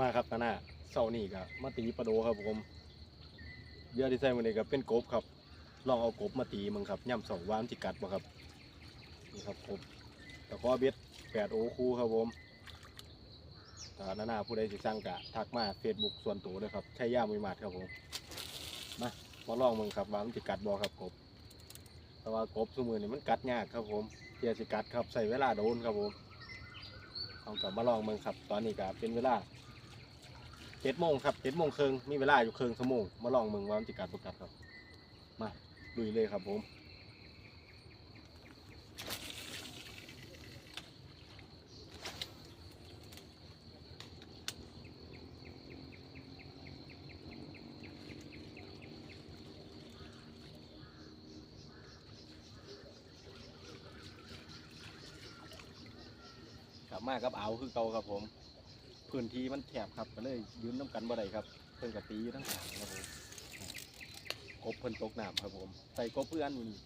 มาครับตาหน้าเสาร์นี่ก็มาตีปลาโดครับผมเยอะที่ใส่มันนี่ก็เป็นกบครับ ลองเอากบมาตีมึงครับย่ำสองวานจิกัดบ่ครับนี่ครับกบตะขอเบ็ดแปดโอคูครับผมถ้าหน้าผู้ใดสิสั่งกะทักมาเฟซบุ๊กส่วนตัวเลยครับใช้ย่ามือมาดครับผมมามาลองมึงครับว่ามันจิกัดบ่ครับกบแต่ว่ากบสมือนี่มันกัดยากครับผมเพียสิกัดครับใส่เวลาโดนครับผมเอากลับมาลองมึงครับ ตอนนี้ก็เป็นเวลา เจ็ดโมงครับเจ็ดโมงครึ่งมีเวลาอยู่ครึ่งชั่วโมงมาลองมึงว่ามันจิกัดบ่กัดครับ มาลุยเลยครับผมกลับมากับเอาคือเก่าครับผม พื้นที่มันแคบครับก็เลยยืนน้ำกันบ่ได้ครับ เพิ่นกับตีอยู่ทั้งสามครับผมกบเพิ่นตกน้ำครับผมใส่กบเพื่อนอยู่นี่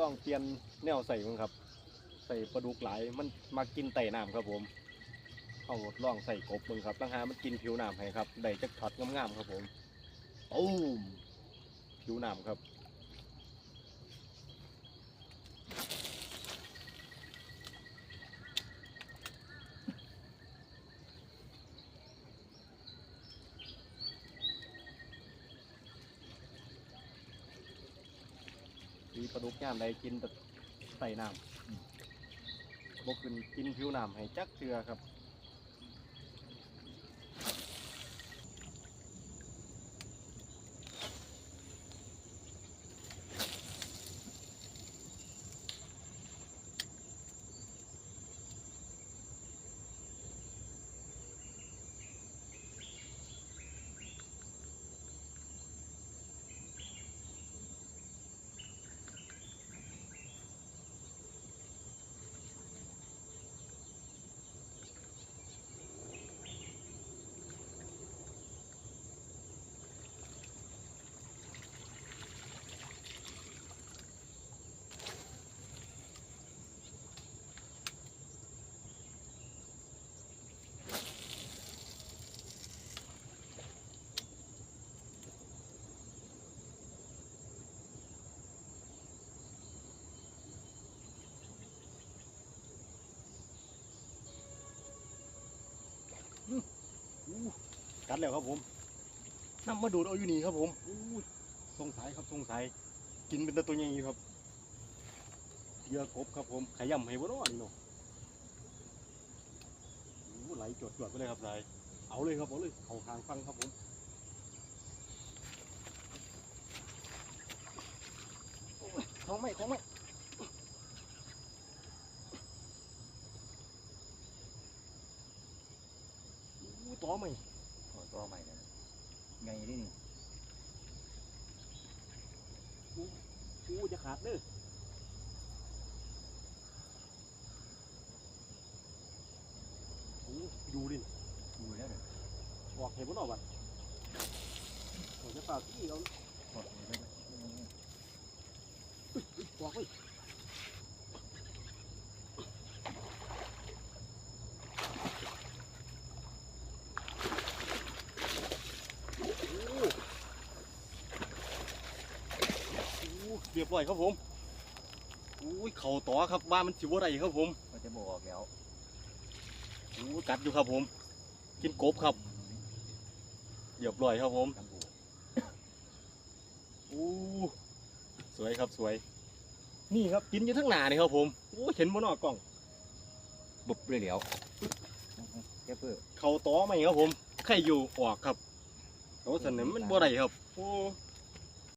ลองเปลี่ยนแนวใส่มึงครับ ใส่ปลาดุกหลายมันมากินไต่น้ำครับผมเอาลองใส่กบมึงครับตั้งหามันกินผิวน้ำให้ครับได้จักช็อตงามๆครับผมอูมผิวน้ำครับ มีปลาดุกย่ามใดกินแต่ไส่น้ำบกขึ้นกินผิวน้ำให้จักเชือครับ กัดแล้วครับผมนำมาดูดเอาอยู่นี่ครับผมสงสัยครับสงสัยกินเป็นตัวใหญ่ครับเหยื่อกบครับผมขยำให้บ่รอดนี่เนาะไหลจดจวดไปเลยครับสาย เอาเลยครับเอาเลยเขาทางฟังครับผมโอ้องไมท้องไหม อู้ต่อไหมขอตัวใหม่เลยไงนี่นี่อู้จะขาดเด้ออู้ดูดิดูแล้วเนี่ยออกเห็นบ่เนอกบัดผมจะฝากที่เอาถอดเลยได้ไหมออกไปโอ้โอ้เรี ยบร้อยครับผมอุ้ยเข่าต่อครับว่ามันสิบ่ได้ครับผมก็จะบอกแล้วอู้กัดอยู่ครับผม กินกบครับเรียบร้อยครับผมตำบูอู้สวยครับสวย นี่ครับกินอยู่ทั้งหนานี่ครับผมโอ้เห็นบนนอกกล้องบุบเลยเดี๋ยวแค่เพื่อเขาต้อไหมครับผมใครอยู่ออกครับเขาเสนอมันบ่ได้ครับโอ้